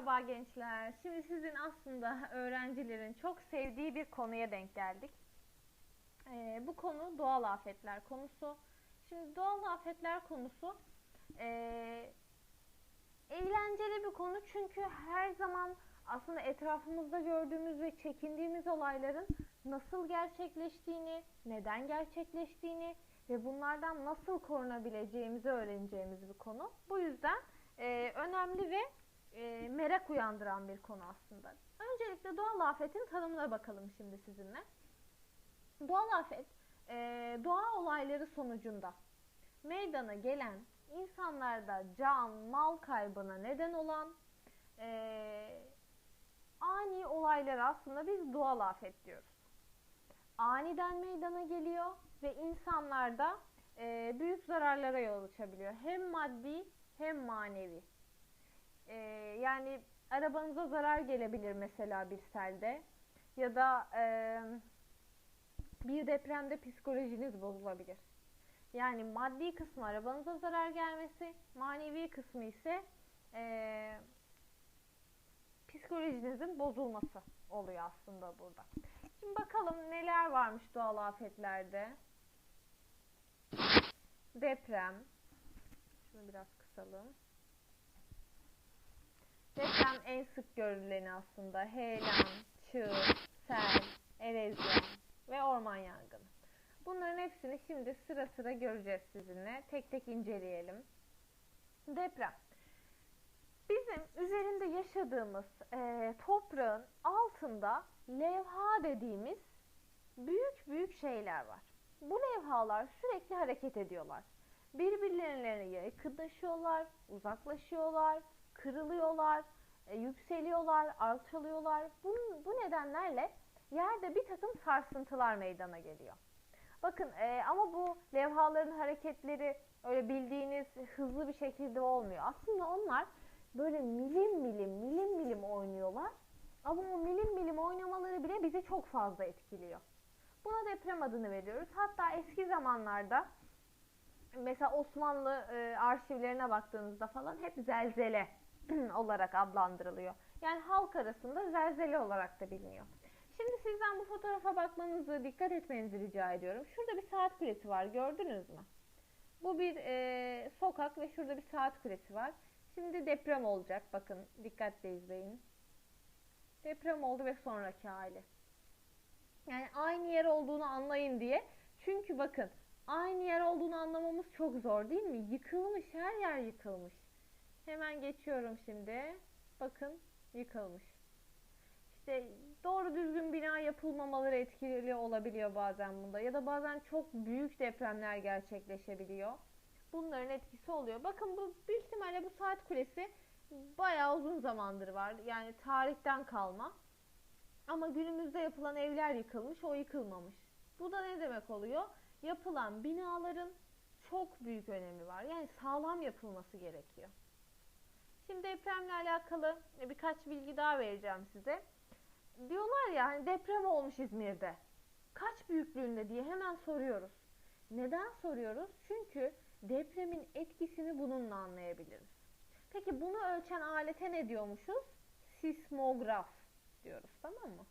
Merhaba gençler. Şimdi sizin aslında öğrencilerin çok sevdiği bir konuya denk geldik. Ee, bu konu doğal afetler konusu. Şimdi doğal afetler konusu ee, eğlenceli bir konu çünkü her zaman aslında etrafımızda gördüğümüz ve çekindiğimiz olayların nasıl gerçekleştiğini, neden gerçekleştiğini ve bunlardan nasıl korunabileceğimizi öğreneceğimiz bir konu. Bu yüzden e, önemli ve e, merak uyandıran bir konu aslında. Öncelikle doğal afetin tanımına bakalım şimdi sizinle. Doğal afet, e, doğa olayları sonucunda meydana gelen insanlarda can, mal kaybına neden olan e, ani olaylara aslında biz doğal afet diyoruz. Aniden meydana geliyor ve insanlarda e, büyük zararlara yol açabiliyor. Hem maddi hem manevi. E, yani arabanıza zarar gelebilir mesela bir selde ya da e, bir depremde psikolojiniz bozulabilir. Yani maddi kısmı arabanıza zarar gelmesi, manevi kısmı ise e, psikolojinizin bozulması oluyor aslında burada. Şimdi bakalım neler varmış doğal afetlerde. Deprem. Şunu biraz kısalım. Deprem en sık görüleni aslında. Heyelan, çığ, sel, erozyon ve orman yangını. Bunların hepsini şimdi sıra sıra göreceğiz sizinle. Tek tek inceleyelim. Deprem. Bizim üzerinde yaşadığımız e, toprağın altında levha dediğimiz büyük büyük şeyler var. Bu levhalar sürekli hareket ediyorlar. Birbirlerine yakınlaşıyorlar, uzaklaşıyorlar, kırılıyorlar, e, yükseliyorlar, alçalıyorlar. Bu, bu nedenlerle yerde bir takım sarsıntılar meydana geliyor. Bakın e, ama bu levhaların hareketleri öyle bildiğiniz hızlı bir şekilde olmuyor. Aslında onlar böyle milim milim milim milim oynuyorlar. Ama o milim milim oynamaları bile bizi çok fazla etkiliyor. Buna deprem adını veriyoruz. Hatta eski zamanlarda mesela Osmanlı e, arşivlerine baktığınızda falan hep zelzele olarak adlandırılıyor. Yani halk arasında zelzele olarak da biliniyor. Şimdi sizden bu fotoğrafa bakmanızı, dikkat etmenizi rica ediyorum. Şurada bir saat kulesi var, gördünüz mü? Bu bir e, sokak ve şurada bir saat kulesi var. Şimdi deprem olacak. Bakın dikkatle izleyin. Deprem oldu ve sonraki hali. Yani aynı yer olduğunu anlayın diye. Çünkü bakın aynı yer olduğunu anlamamız çok zor değil mi? Yıkılmış, her yer yıkılmış. Hemen geçiyorum şimdi. Bakın yıkılmış. İşte doğru düzgün bina yapılmamaları etkili olabiliyor bazen bunda. Ya da bazen çok büyük depremler gerçekleşebiliyor. Bunların etkisi oluyor. Bakın bu büyük ihtimalle bu saat kulesi bayağı uzun zamandır var. Yani tarihten kalma. Ama günümüzde yapılan evler yıkılmış, o yıkılmamış. Bu da ne demek oluyor? Yapılan binaların çok büyük önemi var. Yani sağlam yapılması gerekiyor. Şimdi depremle alakalı birkaç bilgi daha vereceğim size. Diyorlar ya hani deprem olmuş İzmir'de. Kaç büyüklüğünde diye hemen soruyoruz. Neden soruyoruz? Çünkü depremin etkisini bununla anlayabiliriz. Peki bunu ölçen alete ne diyormuşuz? Sismograf diyoruz tamam mı?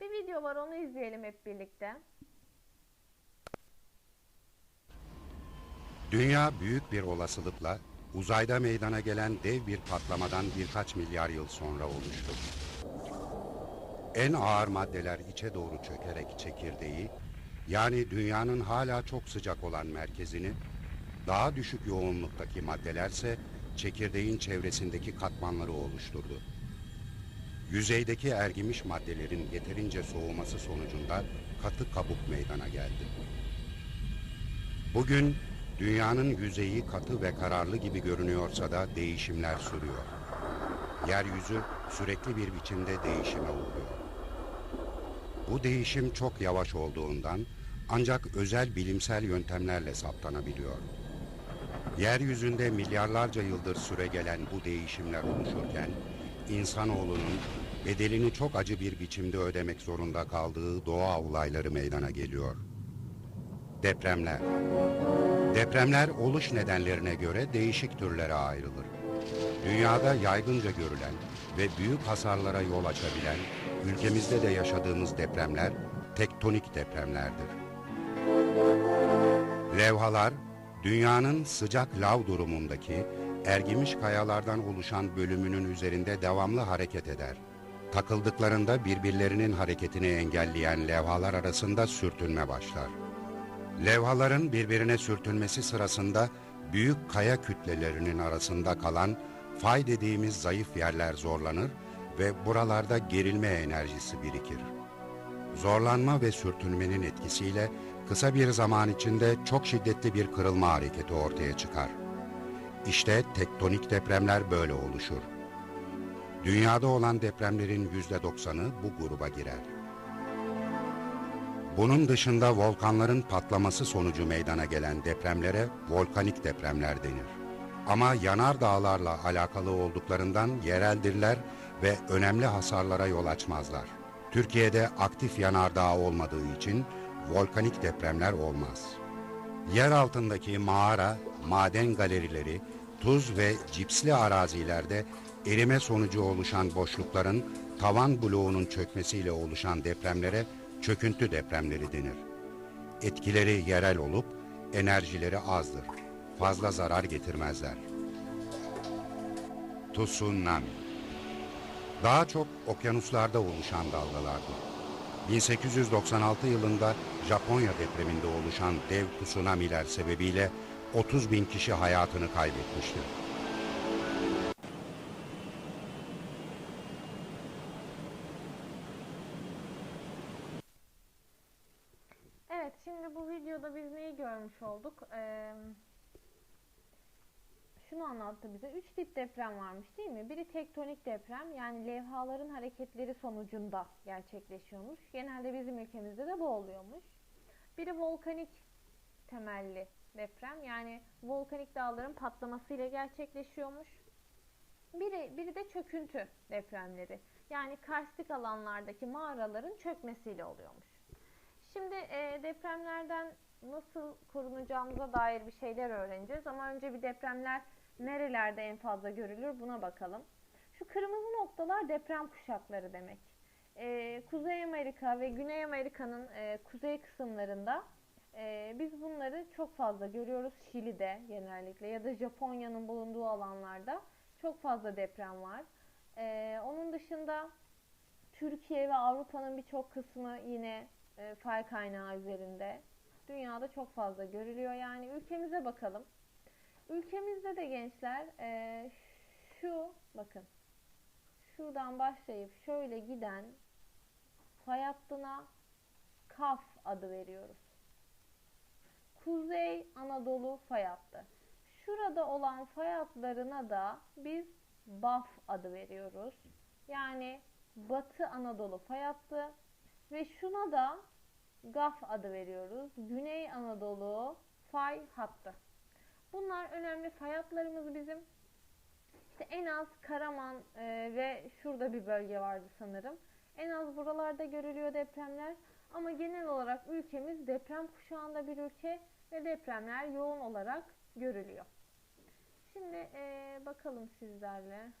Bir video var onu izleyelim hep birlikte. Dünya büyük bir olasılıkla uzayda meydana gelen dev bir patlamadan birkaç milyar yıl sonra oluştu. En ağır maddeler içe doğru çökerek çekirdeği, yani dünyanın hala çok sıcak olan merkezini, daha düşük yoğunluktaki maddelerse çekirdeğin çevresindeki katmanları oluşturdu. Yüzeydeki ergimiş maddelerin yeterince soğuması sonucunda katı kabuk meydana geldi. Bugün dünyanın yüzeyi katı ve kararlı gibi görünüyorsa da değişimler sürüyor. Yeryüzü sürekli bir biçimde değişime uğruyor. Bu değişim çok yavaş olduğundan ancak özel bilimsel yöntemlerle saptanabiliyor. Yeryüzünde milyarlarca yıldır süre gelen bu değişimler oluşurken insanoğlunun bedelini çok acı bir biçimde ödemek zorunda kaldığı doğa olayları meydana geliyor. Depremler. Depremler oluş nedenlerine göre değişik türlere ayrılır. Dünyada yaygınca görülen ve büyük hasarlara yol açabilen, ülkemizde de yaşadığımız depremler tektonik depremlerdir. Levhalar, dünyanın sıcak lav durumundaki ergimiş kayalardan oluşan bölümünün üzerinde devamlı hareket eder. Takıldıklarında birbirlerinin hareketini engelleyen levhalar arasında sürtünme başlar. Levhaların birbirine sürtünmesi sırasında büyük kaya kütlelerinin arasında kalan fay dediğimiz zayıf yerler zorlanır ve buralarda gerilme enerjisi birikir. Zorlanma ve sürtünmenin etkisiyle kısa bir zaman içinde çok şiddetli bir kırılma hareketi ortaya çıkar. İşte tektonik depremler böyle oluşur. Dünyada olan depremlerin yüzde doksanı bu gruba girer. Bunun dışında volkanların patlaması sonucu meydana gelen depremlere volkanik depremler denir. Ama yanar dağlarla alakalı olduklarından yereldirler ve önemli hasarlara yol açmazlar. Türkiye'de aktif yanardağ olmadığı için volkanik depremler olmaz. Yer altındaki mağara, maden galerileri, tuz ve cipsli arazilerde erime sonucu oluşan boşlukların tavan bloğunun çökmesiyle oluşan depremlere çöküntü depremleri denir. Etkileri yerel olup enerjileri azdır. Fazla zarar getirmezler. Tsunami Daha çok okyanuslarda oluşan dalgalardır. 1896 yılında Japonya depreminde oluşan dev tsunamiler sebebiyle 30 bin kişi hayatını kaybetmiştir. Evet, şimdi bu videoda biz neyi görmüş olduk? Ee, şunu anlattı bize. Üç tip deprem varmış değil mi? Biri tektonik deprem yani levhaların hareketleri sonucunda gerçekleşiyormuş. Genelde bizim ülkemizde de bu oluyormuş. Biri volkanik temelli deprem yani volkanik dağların patlamasıyla gerçekleşiyormuş. Biri, biri de çöküntü depremleri yani karstik alanlardaki mağaraların çökmesiyle oluyormuş. Şimdi e, depremlerden nasıl korunacağımıza dair bir şeyler öğreneceğiz. Ama önce bir depremler nerelerde en fazla görülür buna bakalım. Şu kırmızı noktalar deprem kuşakları demek. E, Kuzey Amerika ve Güney Amerika'nın e, kuzey kısımlarında e, biz bunları çok fazla görüyoruz. Şili'de genellikle ya da Japonya'nın bulunduğu alanlarda çok fazla deprem var. E, onun dışında Türkiye ve Avrupa'nın birçok kısmı yine e, fay kaynağı üzerinde. Dünyada çok fazla görülüyor. Yani ülkemize bakalım. Ülkemizde de gençler e, şu bakın şuradan başlayıp şöyle giden hattına Kaf adı veriyoruz. Kuzey Anadolu fay hattı. Şurada olan fay hatlarına da biz Baf adı veriyoruz. Yani Batı Anadolu fay hattı ve şuna da GAF adı veriyoruz. Güney Anadolu fay hattı. Bunlar önemli fay hatlarımız bizim. İşte en az Karaman e, ve şurada bir bölge vardı sanırım. En az buralarda görülüyor depremler. Ama genel olarak ülkemiz deprem kuşağında bir ülke ve depremler yoğun olarak görülüyor. Şimdi e, bakalım sizlerle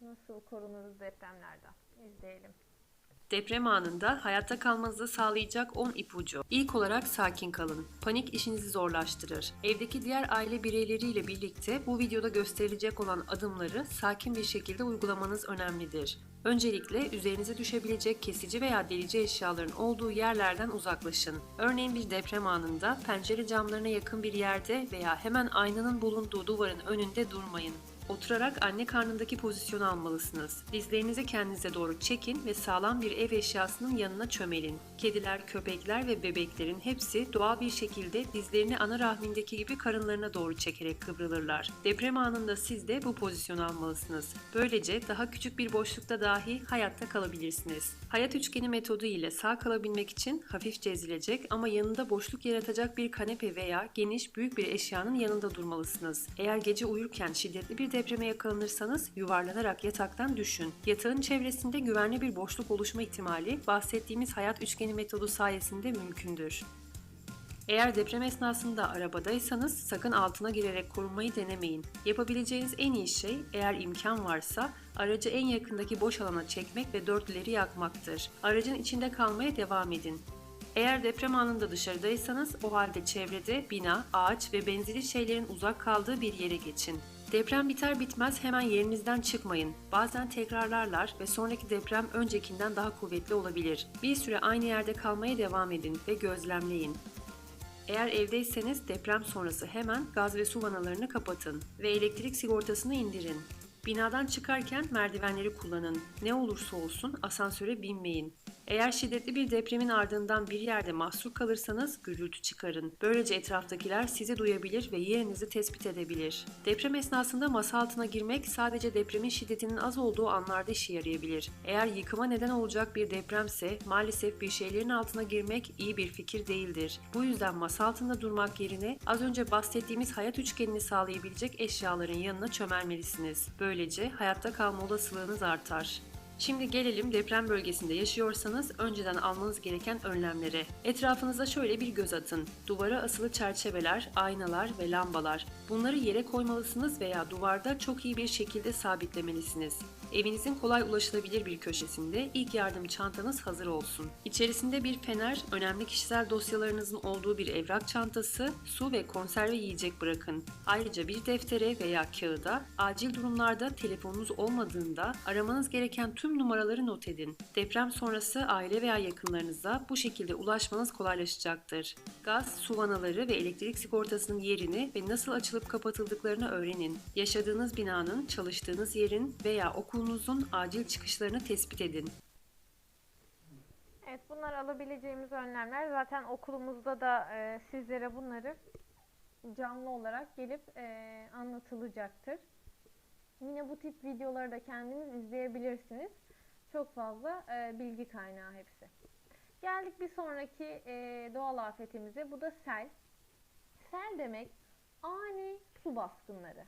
nasıl korunuruz depremlerden. İzleyelim. Deprem anında hayatta kalmanızı sağlayacak 10 ipucu. İlk olarak sakin kalın. Panik işinizi zorlaştırır. Evdeki diğer aile bireyleriyle birlikte bu videoda gösterilecek olan adımları sakin bir şekilde uygulamanız önemlidir. Öncelikle üzerinize düşebilecek kesici veya delici eşyaların olduğu yerlerden uzaklaşın. Örneğin bir deprem anında pencere camlarına yakın bir yerde veya hemen aynanın bulunduğu duvarın önünde durmayın. Oturarak anne karnındaki pozisyonu almalısınız. Dizlerinizi kendinize doğru çekin ve sağlam bir ev eşyasının yanına çömelin. Kediler, köpekler ve bebeklerin hepsi doğal bir şekilde dizlerini ana rahmindeki gibi karınlarına doğru çekerek kıvrılırlar. Deprem anında siz de bu pozisyonu almalısınız. Böylece daha küçük bir boşlukta dahi hayatta kalabilirsiniz. Hayat üçgeni metodu ile sağ kalabilmek için hafifçe ezilecek ama yanında boşluk yaratacak bir kanepe veya geniş büyük bir eşyanın yanında durmalısınız. Eğer gece uyurken şiddetli bir depreme yakalanırsanız yuvarlanarak yataktan düşün. Yatağın çevresinde güvenli bir boşluk oluşma ihtimali bahsettiğimiz hayat üçgeni metodu sayesinde mümkündür. Eğer deprem esnasında arabadaysanız sakın altına girerek korunmayı denemeyin. Yapabileceğiniz en iyi şey eğer imkan varsa aracı en yakındaki boş alana çekmek ve dörtlüleri yakmaktır. Aracın içinde kalmaya devam edin. Eğer deprem anında dışarıdaysanız o halde çevrede bina, ağaç ve benzeri şeylerin uzak kaldığı bir yere geçin. Deprem biter bitmez hemen yerinizden çıkmayın. Bazen tekrarlarlar ve sonraki deprem öncekinden daha kuvvetli olabilir. Bir süre aynı yerde kalmaya devam edin ve gözlemleyin. Eğer evdeyseniz deprem sonrası hemen gaz ve su vanalarını kapatın ve elektrik sigortasını indirin. Binadan çıkarken merdivenleri kullanın. Ne olursa olsun asansöre binmeyin. Eğer şiddetli bir depremin ardından bir yerde mahsur kalırsanız gürültü çıkarın. Böylece etraftakiler sizi duyabilir ve yerinizi tespit edebilir. Deprem esnasında masa altına girmek sadece depremin şiddetinin az olduğu anlarda işe yarayabilir. Eğer yıkıma neden olacak bir depremse maalesef bir şeylerin altına girmek iyi bir fikir değildir. Bu yüzden masa altında durmak yerine az önce bahsettiğimiz hayat üçgenini sağlayabilecek eşyaların yanına çömelmelisiniz. Böylece hayatta kalma olasılığınız artar. Şimdi gelelim deprem bölgesinde yaşıyorsanız önceden almanız gereken önlemlere. Etrafınıza şöyle bir göz atın. Duvara asılı çerçeveler, aynalar ve lambalar. Bunları yere koymalısınız veya duvarda çok iyi bir şekilde sabitlemelisiniz. Evinizin kolay ulaşılabilir bir köşesinde ilk yardım çantanız hazır olsun. İçerisinde bir fener, önemli kişisel dosyalarınızın olduğu bir evrak çantası, su ve konserve yiyecek bırakın. Ayrıca bir deftere veya kağıda acil durumlarda telefonunuz olmadığında aramanız gereken tüm numaraları not edin. Deprem sonrası aile veya yakınlarınıza bu şekilde ulaşmanız kolaylaşacaktır. Gaz, su vanaları ve elektrik sigortasının yerini ve nasıl açılıp kapatıldıklarını öğrenin. Yaşadığınız binanın, çalıştığınız yerin veya okulunuzun acil çıkışlarını tespit edin. Evet bunlar alabileceğimiz önlemler. Zaten okulumuzda da e, sizlere bunları canlı olarak gelip e, anlatılacaktır. Yine bu tip videoları da kendiniz izleyebilirsiniz. Çok fazla e, bilgi kaynağı hepsi. Geldik bir sonraki e, doğal afetimize. Bu da sel. Sel demek ani su baskınları.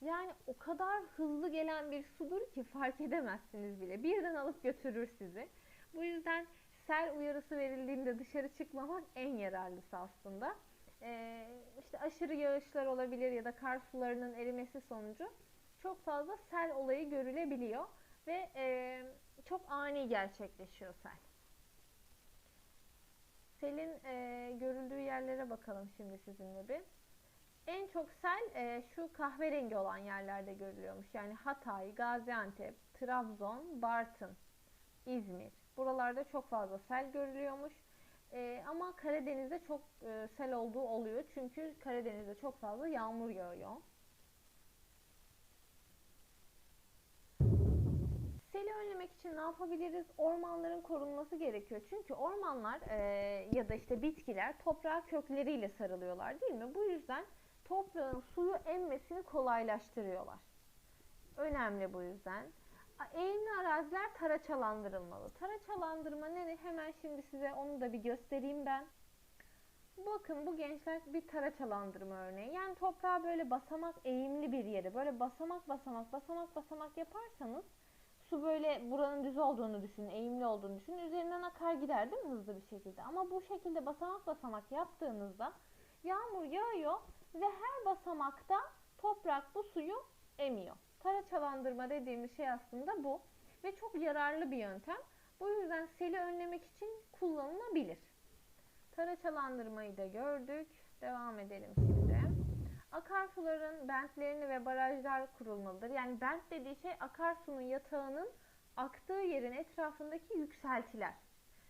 Yani o kadar hızlı gelen bir sudur ki fark edemezsiniz bile. Birden alıp götürür sizi. Bu yüzden sel uyarısı verildiğinde dışarı çıkmamak en yararlısı aslında. Ee, işte aşırı yağışlar olabilir ya da kar sularının erimesi sonucu çok fazla sel olayı görülebiliyor ve e, çok ani gerçekleşiyor sel. Selin e, görüldüğü yerlere bakalım şimdi sizinle bir. En çok sel e, şu kahverengi olan yerlerde görülüyormuş. Yani Hatay, Gaziantep, Trabzon, Bartın, İzmir. Buralarda çok fazla sel görülüyormuş. E, ama Karadeniz'de çok e, sel olduğu oluyor. Çünkü Karadeniz'de çok fazla yağmur yağıyor. Seli önlemek için ne yapabiliriz? Ormanların korunması gerekiyor. Çünkü ormanlar e, ya da işte bitkiler toprağa kökleriyle sarılıyorlar değil mi? Bu yüzden toprağın suyu emmesini kolaylaştırıyorlar. Önemli bu yüzden. Eğimli araziler taraçalandırılmalı. Taraçalandırma ne? Hemen şimdi size onu da bir göstereyim ben. Bakın bu gençler bir taraçalandırma örneği. Yani toprağa böyle basamak eğimli bir yeri böyle basamak basamak basamak basamak yaparsanız su böyle buranın düz olduğunu düşünün, eğimli olduğunu düşünün. Üzerinden akar gider değil mi hızlı bir şekilde? Ama bu şekilde basamak basamak yaptığınızda yağmur yağıyor ve her basamakta toprak bu suyu emiyor. Taraçalandırma dediğimiz şey aslında bu ve çok yararlı bir yöntem. Bu yüzden seli önlemek için kullanılabilir. Taraçalandırmayı da gördük. Devam edelim şimdi. Akarsuların bentlerini ve barajlar kurulmalıdır. Yani bent dediği şey akarsunun yatağının aktığı yerin etrafındaki yükseltiler.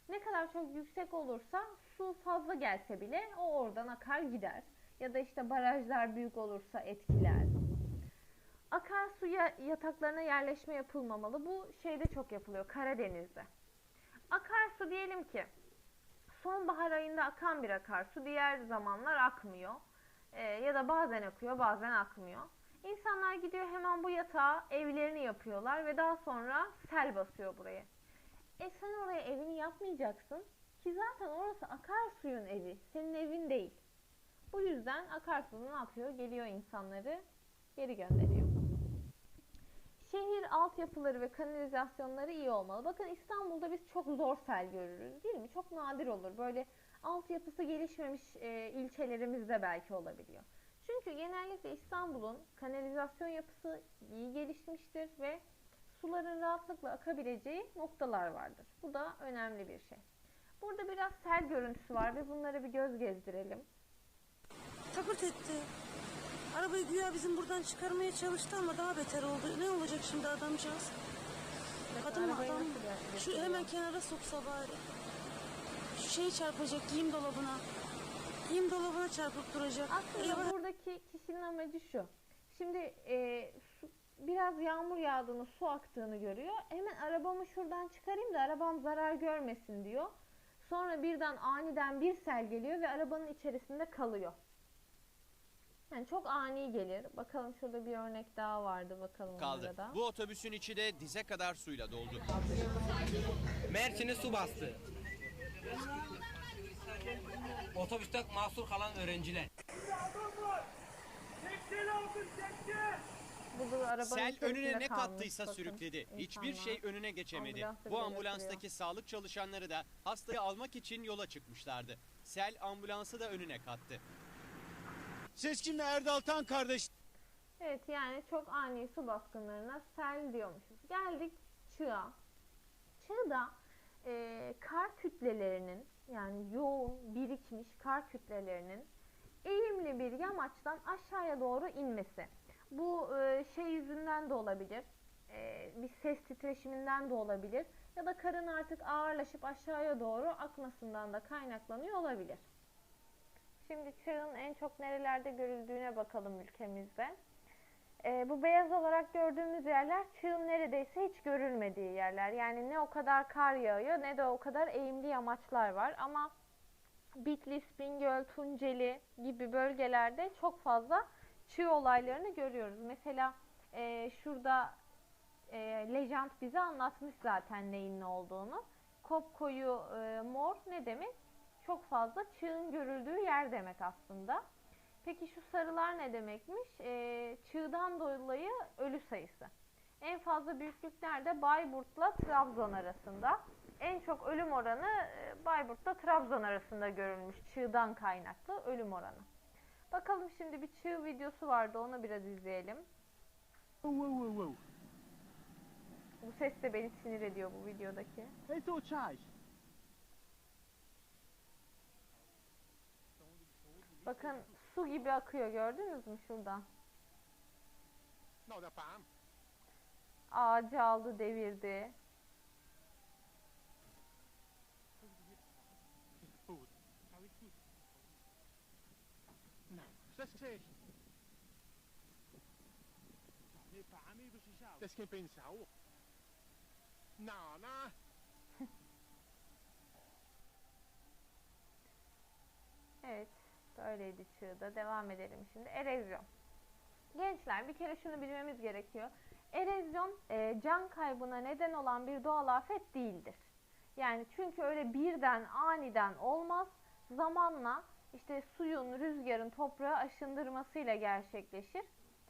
Ne kadar çok yüksek olursa su fazla gelse bile o oradan akar gider. Ya da işte barajlar büyük olursa etkiler. Akarsu yataklarına yerleşme yapılmamalı. Bu şeyde çok yapılıyor Karadeniz'de. Akarsu diyelim ki sonbahar ayında akan bir akarsu diğer zamanlar akmıyor. E, ya da bazen akıyor bazen akmıyor. İnsanlar gidiyor hemen bu yatağa evlerini yapıyorlar ve daha sonra sel basıyor buraya. E sen oraya evini yapmayacaksın ki zaten orası akarsuyun evi, senin evin değil. Bu yüzden akarsu ne yapıyor? Geliyor insanları geri gönderiyor. Şehir altyapıları ve kanalizasyonları iyi olmalı. Bakın İstanbul'da biz çok zor sel görürüz değil mi? Çok nadir olur. Böyle altyapısı gelişmemiş e, ilçelerimizde belki olabiliyor. Çünkü genellikle İstanbul'un kanalizasyon yapısı iyi gelişmiştir ve suların rahatlıkla akabileceği noktalar vardır. Bu da önemli bir şey. Burada biraz sel görüntüsü var ve bunlara bir göz gezdirelim. Takırt etti. Arabayı güya bizim buradan çıkarmaya çalıştı ama daha beter oldu. Ne olacak şimdi adamcağız? Kadın mı adam mı? Şu hemen kenara soksa bari. Şu şeyi çarpacak giyim dolabına. Giyim dolabına çarpıp duracak. Aslında Eyvah. buradaki kişinin amacı şu. Şimdi e, su, biraz yağmur yağdığını, su aktığını görüyor. Hemen arabamı şuradan çıkarayım da arabam zarar görmesin diyor. Sonra birden aniden bir sel geliyor ve arabanın içerisinde kalıyor. Yani çok ani gelir. Bakalım şurada bir örnek daha vardı. Bakalım kaldı. onlara da. Bu otobüsün içi de dize kadar suyla doldu. Mersin'i su bastı. Otobüste mahsur kalan öğrenciler. Arabanın Sel önüne ne kalmış kattıysa bakın sürükledi. Hiçbir insanlar. şey önüne geçemedi. Ambulans da Bu ambulanstaki götürüyor. sağlık çalışanları da hastayı almak için yola çıkmışlardı. Sel ambulansı da önüne kattı. Seçkin ve Erdal Tan kardeş Evet yani çok ani su baskınlarına sel diyormuşuz. Geldik çığa. Çığda e, kar kütlelerinin yani yoğun birikmiş kar kütlelerinin eğimli bir yamaçtan aşağıya doğru inmesi. Bu e, şey yüzünden de olabilir. E, bir ses titreşiminden de olabilir. Ya da karın artık ağırlaşıp aşağıya doğru akmasından da kaynaklanıyor olabilir. Şimdi çığın en çok nerelerde görüldüğüne bakalım ülkemizde. Ee, bu beyaz olarak gördüğümüz yerler çığın neredeyse hiç görülmediği yerler. Yani ne o kadar kar yağıyor ne de o kadar eğimli yamaçlar var. Ama Bitlis, Bingöl, Tunceli gibi bölgelerde çok fazla çığ olaylarını görüyoruz. Mesela e, şurada e, Lejant bize anlatmış zaten neyin ne olduğunu. Kopkoyu e, mor ne demek? Çok fazla çığın görüldüğü yer demek aslında. Peki şu sarılar ne demekmiş? Ee, çığdan dolayı ölü sayısı. En fazla büyüklüklerde Bayburt'la Trabzon arasında. En çok ölüm oranı e, Bayburt'la Trabzon arasında görülmüş. Çığdan kaynaklı ölüm oranı. Bakalım şimdi bir çığ videosu vardı onu biraz izleyelim. Bu ses de beni sinir ediyor bu videodaki. Hej Bakın su gibi akıyor gördünüz mü şuradan? Ağacı aldı devirdi. İs geen pinsauw. Nou, nou. Evet, böyleydi çığda. Devam edelim şimdi. Erozyon. Gençler bir kere şunu bilmemiz gerekiyor. Erozyon e, can kaybına neden olan bir doğal afet değildir. Yani çünkü öyle birden aniden olmaz. Zamanla işte suyun, rüzgarın toprağı aşındırmasıyla gerçekleşir.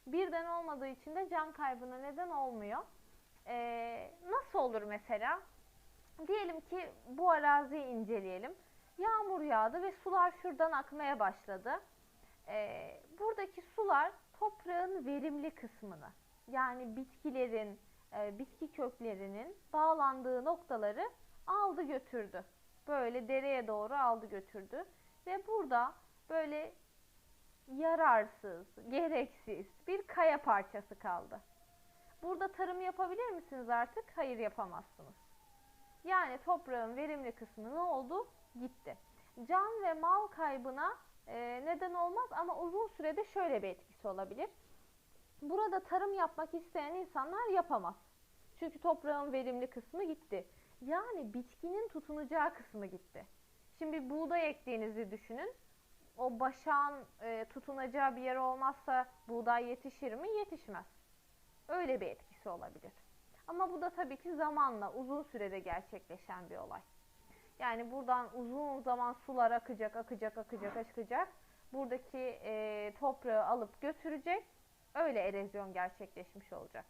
Birden olmadığı için de can kaybına neden olmuyor. E, nasıl olur mesela? Diyelim ki bu araziyi inceleyelim. Yağmur yağdı ve sular şuradan akmaya başladı. Ee, buradaki sular toprağın verimli kısmını yani bitkilerin, e, bitki köklerinin bağlandığı noktaları aldı götürdü. Böyle dereye doğru aldı götürdü. Ve burada böyle yararsız, gereksiz bir kaya parçası kaldı. Burada tarım yapabilir misiniz artık? Hayır yapamazsınız. Yani toprağın verimli kısmı ne oldu? Gitti. Can ve mal kaybına e, neden olmaz ama uzun sürede şöyle bir etkisi olabilir. Burada tarım yapmak isteyen insanlar yapamaz. Çünkü toprağın verimli kısmı gitti. Yani bitkinin tutunacağı kısmı gitti. Şimdi buğday ektiğinizi düşünün. O başağın e, tutunacağı bir yer olmazsa buğday yetişir mi? Yetişmez. Öyle bir etkisi olabilir. Ama bu da tabii ki zamanla, uzun sürede gerçekleşen bir olay. Yani buradan uzun zaman sular akacak, akacak, akacak, akacak. Buradaki e, toprağı alıp götürecek. Öyle erozyon gerçekleşmiş olacak.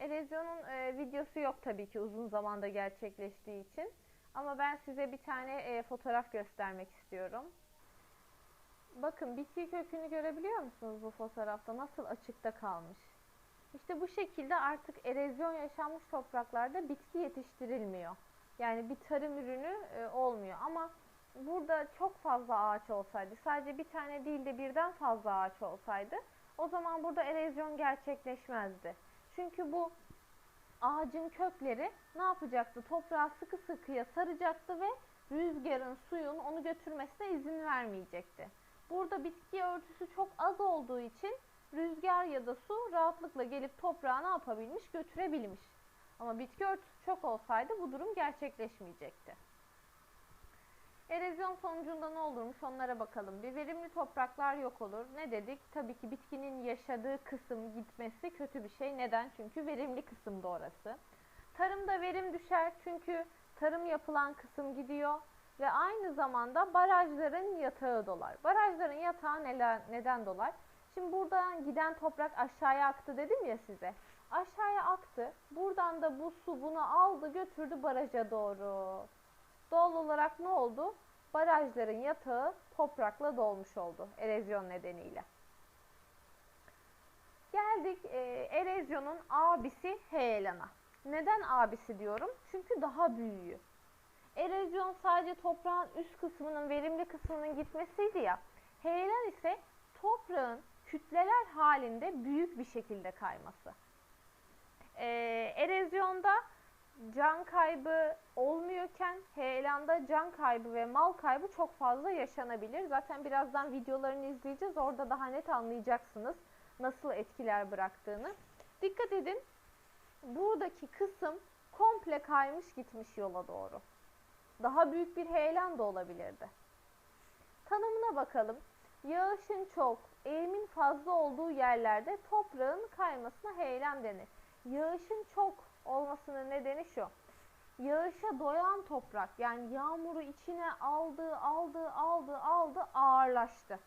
Erozyonun e, videosu yok tabii ki uzun zamanda gerçekleştiği için. Ama ben size bir tane e, fotoğraf göstermek istiyorum. Bakın bitki kökünü görebiliyor musunuz bu fotoğrafta? Nasıl açıkta kalmış. İşte bu şekilde artık erozyon yaşanmış topraklarda bitki yetiştirilmiyor. Yani bir tarım ürünü e, olmuyor. Ama burada çok fazla ağaç olsaydı, sadece bir tane değil de birden fazla ağaç olsaydı o zaman burada erozyon gerçekleşmezdi. Çünkü bu ağacın kökleri ne yapacaktı? Toprağı sıkı sıkıya saracaktı ve rüzgarın, suyun onu götürmesine izin vermeyecekti. Burada bitki örtüsü çok az olduğu için rüzgar ya da su rahatlıkla gelip toprağı ne yapabilmiş? Götürebilmiş. Ama bitki örtüsü çok olsaydı bu durum gerçekleşmeyecekti. Erozyon sonucunda ne olurmuş onlara bakalım. Bir verimli topraklar yok olur. Ne dedik? Tabii ki bitkinin yaşadığı kısım gitmesi kötü bir şey. Neden? Çünkü verimli kısımda orası. Tarımda verim düşer çünkü tarım yapılan kısım gidiyor ve aynı zamanda barajların yatağı dolar. Barajların yatağı neler, neden dolar? Şimdi buradan giden toprak aşağıya aktı dedim ya size. Aşağıya aktı. Buradan da bu su bunu aldı götürdü baraja doğru. Doğal olarak ne oldu? Barajların yatağı toprakla dolmuş oldu erozyon nedeniyle. Geldik e, erozyonun abisi heyelana. Neden abisi diyorum? Çünkü daha büyüğü. Erozyon sadece toprağın üst kısmının, verimli kısmının gitmesiydi ya. Heyelan ise toprağın kütleler halinde büyük bir şekilde kayması. Ee, erozyonda can kaybı olmuyorken heyelanda can kaybı ve mal kaybı çok fazla yaşanabilir. Zaten birazdan videolarını izleyeceğiz. Orada daha net anlayacaksınız nasıl etkiler bıraktığını. Dikkat edin. Buradaki kısım komple kaymış gitmiş yola doğru. Daha büyük bir heyelan da olabilirdi. Tanımına bakalım. Yağışın çok, eğimin fazla olduğu yerlerde toprağın kaymasına heyelan denir. Yağışın çok olmasının nedeni şu. Yağışa doyan toprak yani yağmuru içine aldı, aldı, aldı, aldı, ağırlaştı.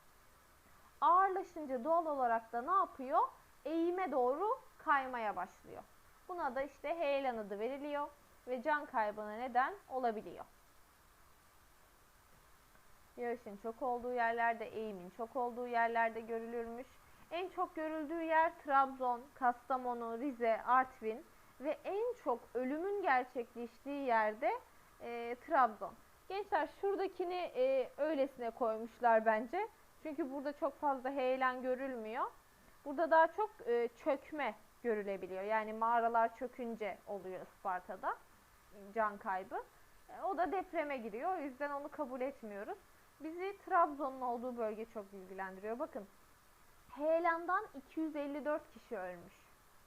Ağırlaşınca doğal olarak da ne yapıyor? Eğime doğru kaymaya başlıyor. Buna da işte heyelan adı veriliyor ve can kaybına neden olabiliyor. Yağışın çok olduğu yerlerde, eğimin çok olduğu yerlerde görülürmüş. En çok görüldüğü yer Trabzon, Kastamonu, Rize, Artvin ve en çok ölümün gerçekleştiği yerde e, Trabzon. Gençler şuradakini e, öylesine koymuşlar bence. Çünkü burada çok fazla heyelan görülmüyor. Burada daha çok e, çökme görülebiliyor. Yani mağaralar çökünce oluyor Isparta'da can kaybı. E, o da depreme giriyor. O yüzden onu kabul etmiyoruz. Bizi Trabzon'un olduğu bölge çok ilgilendiriyor. Bakın heyelandan 254 kişi ölmüş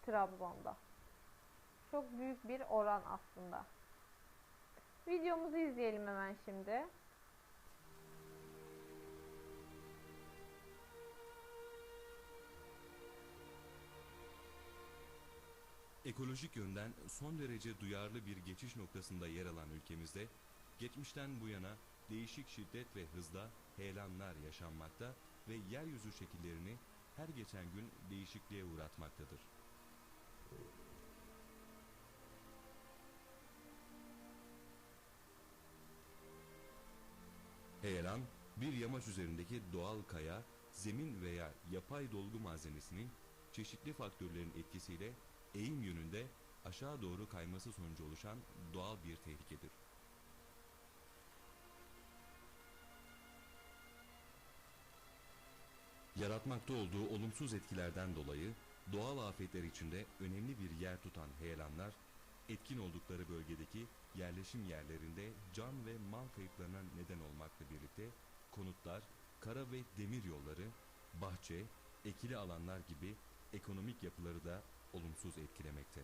Trabzon'da. Çok büyük bir oran aslında. Videomuzu izleyelim hemen şimdi. Ekolojik yönden son derece duyarlı bir geçiş noktasında yer alan ülkemizde, geçmişten bu yana değişik şiddet ve hızla heyelanlar yaşanmakta ve yeryüzü şekillerini her geçen gün değişikliğe uğratmaktadır. Heyelan, bir yamaç üzerindeki doğal kaya, zemin veya yapay dolgu malzemesinin çeşitli faktörlerin etkisiyle eğim yönünde aşağı doğru kayması sonucu oluşan doğal bir tehlikedir. Yaratmakta olduğu olumsuz etkilerden dolayı doğal afetler içinde önemli bir yer tutan heyelanlar, etkin oldukları bölgedeki yerleşim yerlerinde can ve mal kayıplarına neden olmakla birlikte konutlar, kara ve demir yolları, bahçe, ekili alanlar gibi ekonomik yapıları da olumsuz etkilemekte.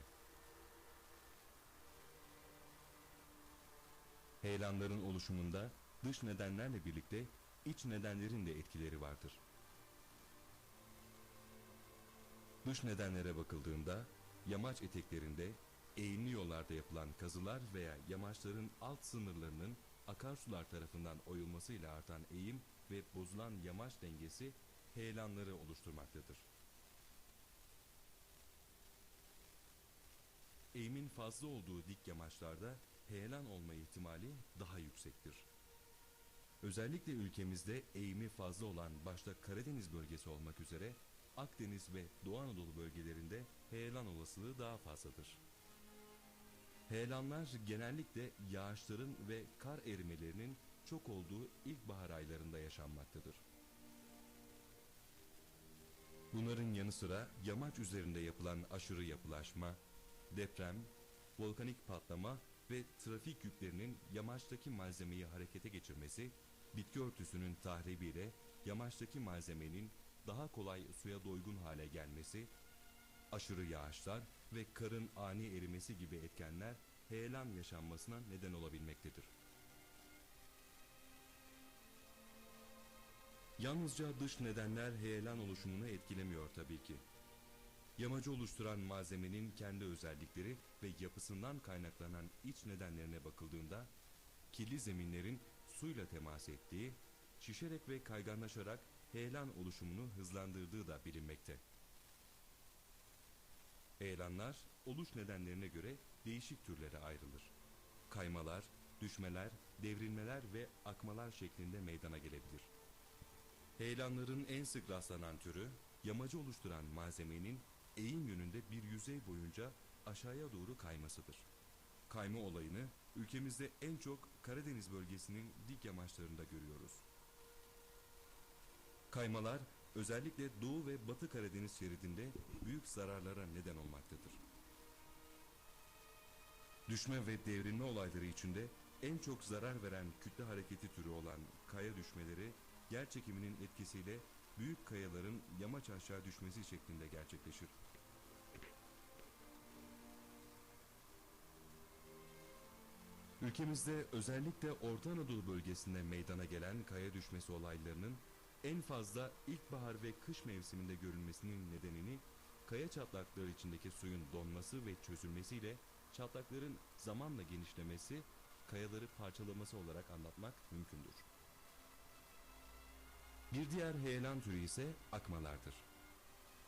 Heyelanların oluşumunda dış nedenlerle birlikte iç nedenlerin de etkileri vardır. Dış nedenlere bakıldığında yamaç eteklerinde eğimli yollarda yapılan kazılar veya yamaçların alt sınırlarının akarsular tarafından oyulmasıyla artan eğim ve bozulan yamaç dengesi heyelanları oluşturmaktadır. Eğimin fazla olduğu dik yamaçlarda heyelan olma ihtimali daha yüksektir. Özellikle ülkemizde eğimi fazla olan başta Karadeniz bölgesi olmak üzere Akdeniz ve Doğu Anadolu bölgelerinde heyelan olasılığı daha fazladır. Heyelanlar genellikle yağışların ve kar erimelerinin çok olduğu ilkbahar aylarında yaşanmaktadır. Bunların yanı sıra yamaç üzerinde yapılan aşırı yapılaşma, deprem, volkanik patlama ve trafik yüklerinin yamaçtaki malzemeyi harekete geçirmesi, bitki örtüsünün tahribiyle yamaçtaki malzemenin daha kolay suya doygun hale gelmesi, aşırı yağışlar ve karın ani erimesi gibi etkenler heyelan yaşanmasına neden olabilmektedir. Yalnızca dış nedenler heyelan oluşumunu etkilemiyor tabii ki. Yamacı oluşturan malzemenin kendi özellikleri ve yapısından kaynaklanan iç nedenlerine bakıldığında kirli zeminlerin suyla temas ettiği, şişerek ve kayganlaşarak heyelan oluşumunu hızlandırdığı da bilinmekte. Heyelanlar oluş nedenlerine göre değişik türlere ayrılır. Kaymalar, düşmeler, devrilmeler ve akmalar şeklinde meydana gelebilir. Heyelanların en sık rastlanan türü, yamacı oluşturan malzemenin eğim yönünde bir yüzey boyunca aşağıya doğru kaymasıdır. Kayma olayını ülkemizde en çok Karadeniz bölgesinin dik yamaçlarında görüyoruz. Kaymalar özellikle Doğu ve Batı Karadeniz şeridinde büyük zararlara neden olmaktadır. Düşme ve devrilme olayları içinde en çok zarar veren kütle hareketi türü olan kaya düşmeleri yer çekiminin etkisiyle büyük kayaların yamaç aşağı düşmesi şeklinde gerçekleşir. Ülkemizde özellikle Orta Anadolu bölgesinde meydana gelen kaya düşmesi olaylarının en fazla ilkbahar ve kış mevsiminde görülmesinin nedenini kaya çatlakları içindeki suyun donması ve çözülmesiyle çatlakların zamanla genişlemesi, kayaları parçalaması olarak anlatmak mümkündür. Bir diğer heyelan türü ise akmalardır.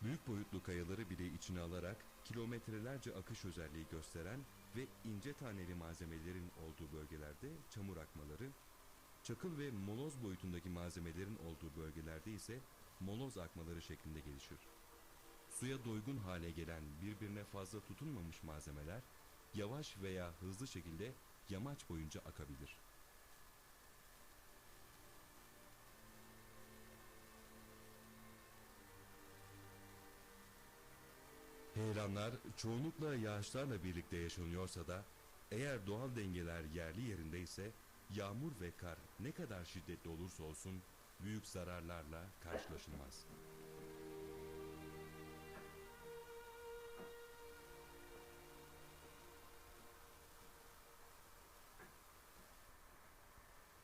Büyük boyutlu kayaları bile içine alarak kilometrelerce akış özelliği gösteren ve ince taneli malzemelerin olduğu bölgelerde çamur akmaları, çakıl ve moloz boyutundaki malzemelerin olduğu bölgelerde ise moloz akmaları şeklinde gelişir. Suya doygun hale gelen birbirine fazla tutunmamış malzemeler yavaş veya hızlı şekilde yamaç boyunca akabilir. Heyelanlar çoğunlukla yağışlarla birlikte yaşanıyorsa da eğer doğal dengeler yerli yerindeyse yağmur ve kar ne kadar şiddetli olursa olsun büyük zararlarla karşılaşılmaz.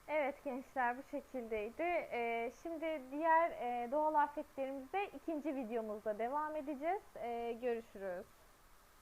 Evet gençler bu şekildeydi. Ee, şimdi diğer e, doğal afetlerimizde ikinci videomuzda devam edeceğiz. Ee, görüşürüz.